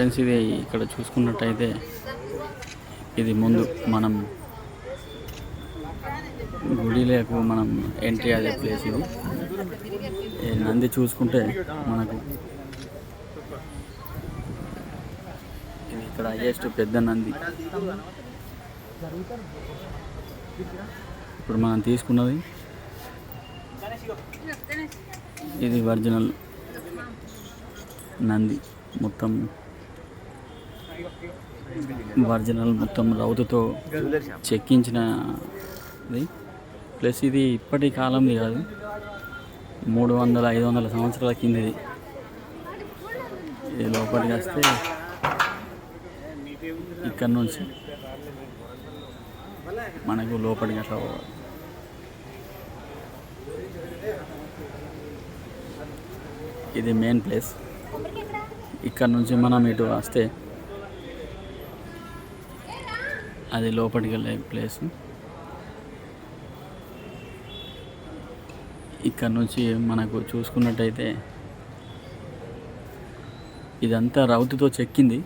Friends ఇది ఇక్కడ చూసుకున్నట్టయితే ఇది ముందు మనం గుడిలోకి మనం ఎంట్రీ అదే ప్లేస్ ఇది. ఈ నంది చూసుకుంటే మనకు ఇది ఇక్కడ హైయెస్ట్ పెద్ద నంది. ఇప్పుడు మనం తీసుకున్నది ఇది ఒరిజినల్ నంది మొత్తం. ఒరిజినల్ మొత్తం రౌతుతో చెక్కించినది. ప్లస్ ఇది ఇప్పటి కాలంది కాదు. మూడు వందల ఐదు వందల సంవత్సరాల కిందది. ఇది లోపలికి వస్తే ఇక్కడ నుంచి మనకు లోపలికి అట్లా పోవాలి. ఇది మెయిన్ ప్లేస్ ఇక్కడ నుంచి మనం ఇటు వస్తే అది లోపలికి వెళ్ళే ప్లేస్ ఇక్కడ నుంచి మనకు చూసుకున్నట్టయితే ఇదంతా రౌతుతో చెక్కింది.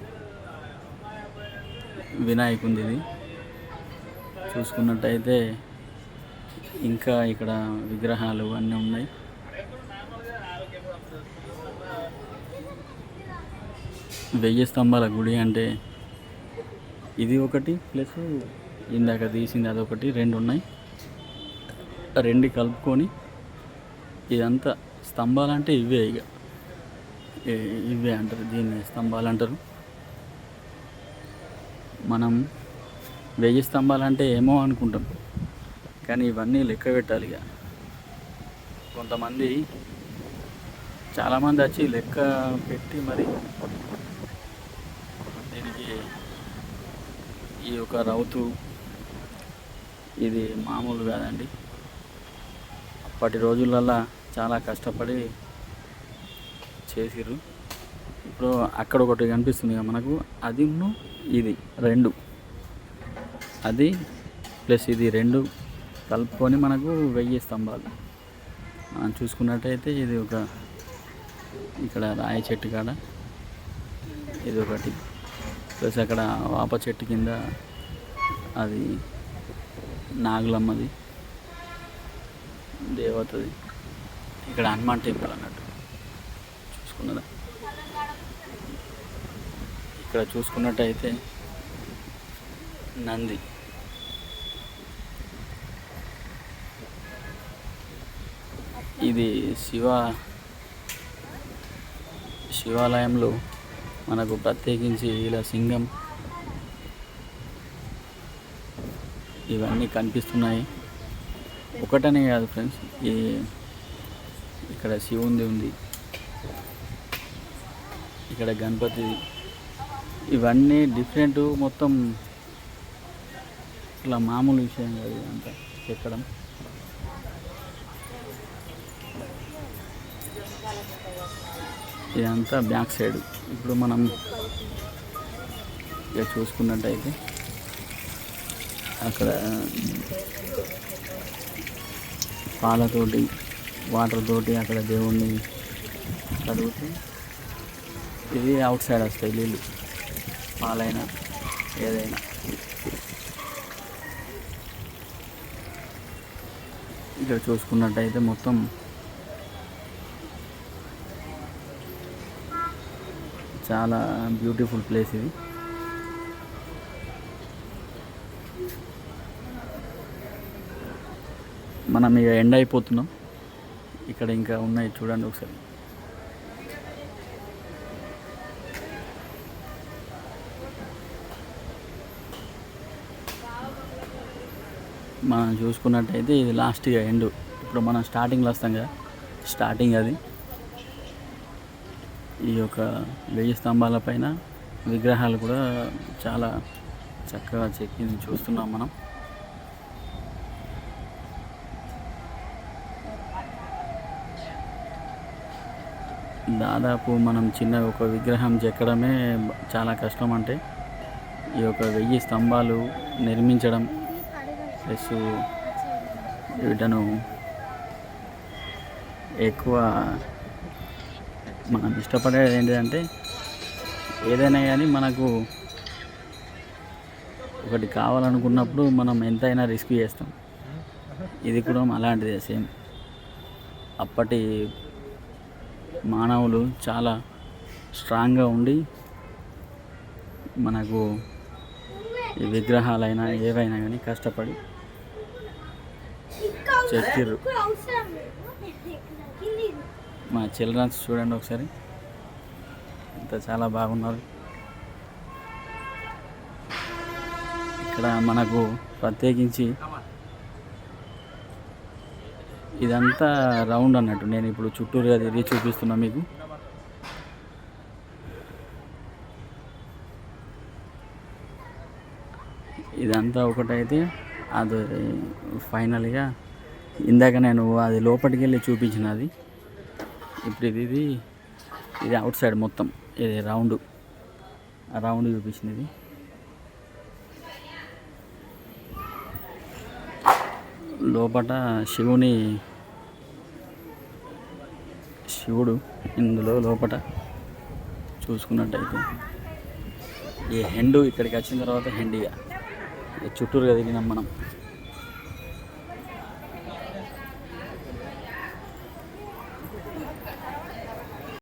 వినాయకుంది ఇది. చూసుకున్నట్టయితే ఇంకా ఇక్కడ విగ్రహాలు అన్నీ ఉన్నాయి. వెయ్యి స్తంభాల గుడి అంటే ఇది ఒకటి ప్లస్ ఇందాక తీసింది అదొకటి రెండు ఉన్నాయి. రెండు కలుపుకొని ఇదంతా స్తంభాలు అంటే ఇవే ఇక. ఇవే అంటారు దీన్ని స్తంభాలు అంటారు. మనం వెయ్యి స్తంభాలు అంటే ఏమో అనుకుంటాం కానీ ఇవన్నీ లెక్క పెట్టాలి ఇక. కొంతమంది చాలామంది వచ్చి లెక్క పెట్టి మరి ఒక రౌతు. ఇది మామూలు కాదండి. అప్పటి రోజులల్లా చాలా కష్టపడి చేసిర్రు. ఇప్పుడు అక్కడ ఒకటి కనిపిస్తుంది మనకు. అది ఇది రెండు. అది ప్లస్ ఇది రెండు కలుపుకొని మనకు వెయ్యి స్తంభాలు. మనం చూసుకున్నట్టయితే ఇది ఒక ఇక్కడ రాయి చెట్టు కాడ ఇది ఒకటి. ప్లస్ అక్కడ వాప చెట్టు కింద అది నాగులమ్మది దేవతది. ఇక్కడ హనుమాన్ టెంపుల్ అన్నట్టు. చూసుకున్నదా? ఇక్కడ చూసుకున్నట్టయితే నంది. ఇది శివ శివాలయంలో మనకు ప్రత్యేకించి ఇలా సింగం ఇవన్నీ కనిపిస్తున్నాయి. ఒకటనే కాదు ఫ్రెండ్స్ ఈ ఇక్కడ శివుంది ఉంది. ఇక్కడ గణపతి. ఇవన్నీ డిఫరెంట్ మొత్తం ఇట్లా మామూలు విషయం కాదు ఇదంతా ఎక్కడం ఇదంతా బ్యాక్ సైడ్. ఇప్పుడు మనం ఇక చూసుకున్నట్టయితే అక్కడ పాలతోటి వాటర్ తోటి అక్కడ దేవుణ్ణి కడుగుతూ ఇది అవుట్ సైడ్ వస్తాయి నీళ్ళు పాలైనా ఏదైనా. ఇక్కడ చూసుకున్నట్టయితే మొత్తం చాలా బ్యూటిఫుల్ ప్లేస్ ఇది. మనం ఇక ఎండ్ అయిపోతున్నాం. ఇక్కడ ఇంకా ఉన్నాయి చూడండి ఒకసారి. మనం చూసుకున్నట్టయితే ఇది లాస్ట్గా ఎండ్ ఇప్పుడు మనం స్టార్టింగ్లో వస్తాం కదా. స్టార్టింగ్ అది. ఈ యొక్క వెయ్యి స్తంభాల పైన విగ్రహాలు కూడా చాలా చక్కగా చెక్కింది చూస్తున్నాం మనం. దాదాపు మనం చిన్న ఒక విగ్రహం చెక్కడమే చాలా కష్టం అంటే ఈ యొక్క వెయ్యి స్తంభాలు నిర్మించడం ప్లస్ వీటను ఎక్కువ మనం ఇష్టపడేది ఏంటంటే ఏదైనా కానీ మనకు ఒకటి కావాలనుకున్నప్పుడు మనం ఎంతైనా రిస్క్ చేస్తాం. ఇది కూడా అలాంటిదే సేమ్. అప్పటి మానవులు చాలా స్ట్రాంగ్గా ఉండి మనకు ఈ విగ్రహాలైనా ఏవైనా కానీ కష్టపడి చెక్కిర్రు. మా చిల్డ్రన్స్ చూడండి ఒకసారి. ఇంత చాలా బాగున్నారు. ఇక్కడ మనకు ప్రత్యేకించి ఇదంతా రౌండ్ అన్నట్టు. నేను ఇప్పుడు చుట్టూరుగా తిరిగి చూపిస్తున్నా మీకు. ఇదంతా ఒకటైతే అది ఫైనల్గా ఇందాక నేను అది లోపలికి వెళ్ళి చూపించినది. ఇప్పుడు ఇది ఇది ఇది అవుట్ సైడ్ మొత్తం. ఇది రౌండ్. ఆ రౌండ్ చూపించినది. లోపట శివుని శివుడు ఇందులో లోపట చూసుకున్నట్టయితే. ఈ హెండు ఇక్కడికి వచ్చిన తర్వాత హెండిగా. చుట్టూరుగా తిరిగినాం మనం.